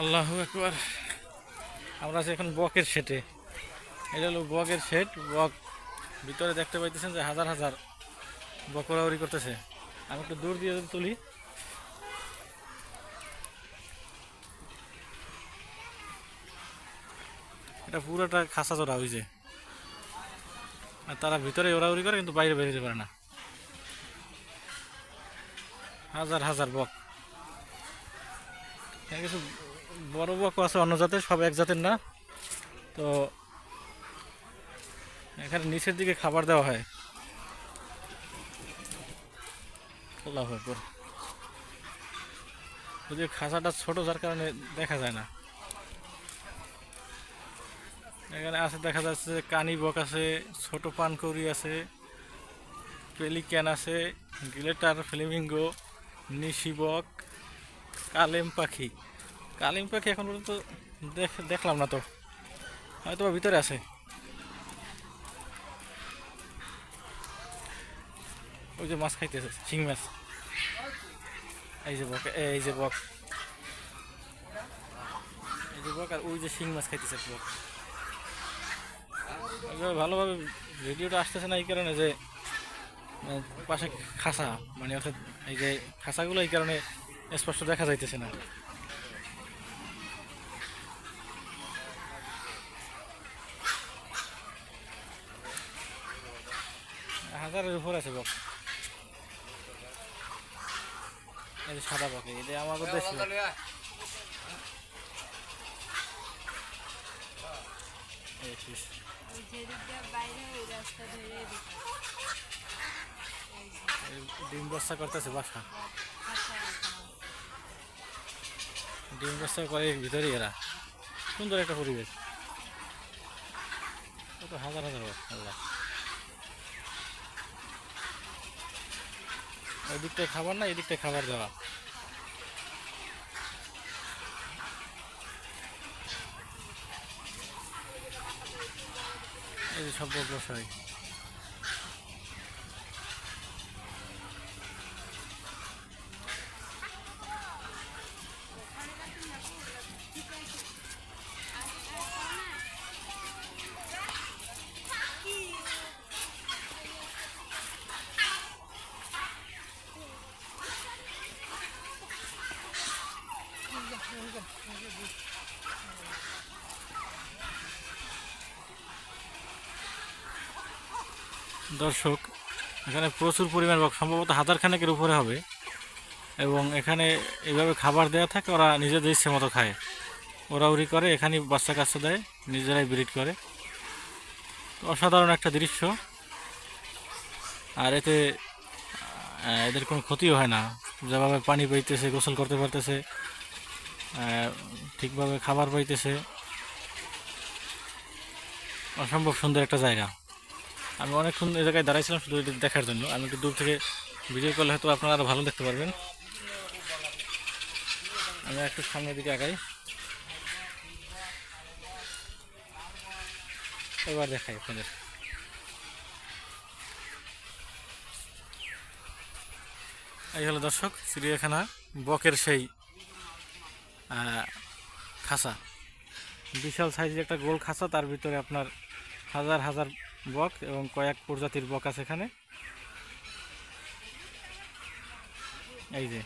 আল্লাহ একবার আমরা আছি এখন বকের সেটে এটা হলো বকের সেট বক। ভিতরে দেখতে পাইতেছেন যে হাজার হাজার বক ওড়াউড়ি করতেছে। আমি একটু দূর দিয়ে তুলি। এটা পুরোটা খাসা জোড়া হয়েছে আর তারা ভিতরে ওড়াউড়ি করে, কিন্তু বাইরে বেরোতে পারে না। হাজার হাজার বক। কিছু বড় বকও আছে, অন্য জাতের, সব এক জাতের না। তো এখানে নিচের দিকে খাবার দেওয়া হয়। আল্লাহু আকবার যদিও খাঁচাটা ছোট, যার কারণে দেখা যায় না। এখানে আছে, দেখা যাচ্ছে কানি বক আছে, ছোট পানকৌড়ি আছে, পেলিক্যান আছে, গ্লেটার, ফ্লেমিঙ্গো, নিশি বক, কালেম পাখি। কালিম পাখি এখন পর্যন্ত দেখ- দেখলাম না তো। হয়তো ভিতরে আছে। ওই যে মাছ খাইতেছে, শিং মাছ। এই যে বক, এই যে বক। এই যে বক আর ওই যে শিং মাছ খাইতেছে বক। ভালোভাবে ভিডিওটা আসতেছে না এই কারণে যে পাশে খাসা মানে অর্থাৎ এই যে খাসাগুলো এই কারণে স্পষ্ট দেখা যাইতেছে না। হাজারের উপর আছে বক। এই সাদা বকে এটা আমাদের দেশি। এই এই ডিম বস্তা করতেছে বাসা। ডিম বস্তা করে ভিতরে এরা। সুন্দর একটা পরিবেশ। কত হাজার হাজার আল্লাহ। ওই দিকটায় খাবার না এদিকটায় দিকটায় খাবার দেওয়া। এই সব বক দর্শক, এখানে প্রচুর পরিমাণ সম্ভবত হাজার খানেকের উপরে হবে। এবং এখানে এইভাবে খাবার দেওয়া থাকে, ওরা নিজেদের ইচ্ছে মতো খায়। ওরা উড়ি করে এখানে বাচ্চা কাচ্চা দেয়, নিজেরাই ব্রিড করে। অসাধারণ একটা দৃশ্য। আর এতে এদের কোনো ক্ষতিও হয় না। যেভাবে পানি পাইতেছে, গোসল করতে পারতেছে ঠিকভাবে খাবার পাইতেছে। অসম্ভব সুন্দর একটা জায়গা। আমি অনেকক্ষণ এই জায়গায় দাঁড়াইছিলাম শুধু এটা দেখার জন্য। আমি একটু দূর থেকে ভিডিও করলে হয়তো আপনারা আরও ভালো দেখতে পারবেন। আমি একটু সামনের দিকে আগাই। এবার দেখাই আপনাদের। এই হলো দর্শক, চিড়িয়াখানা, বকের সেই খাঁচা বিশাল সাইজের একটা গোল খাসা, তার ভিতরে আপনার হাজার হাজার বক এবং কয়েক প্রজাতির বক আছে এখানে। এই যে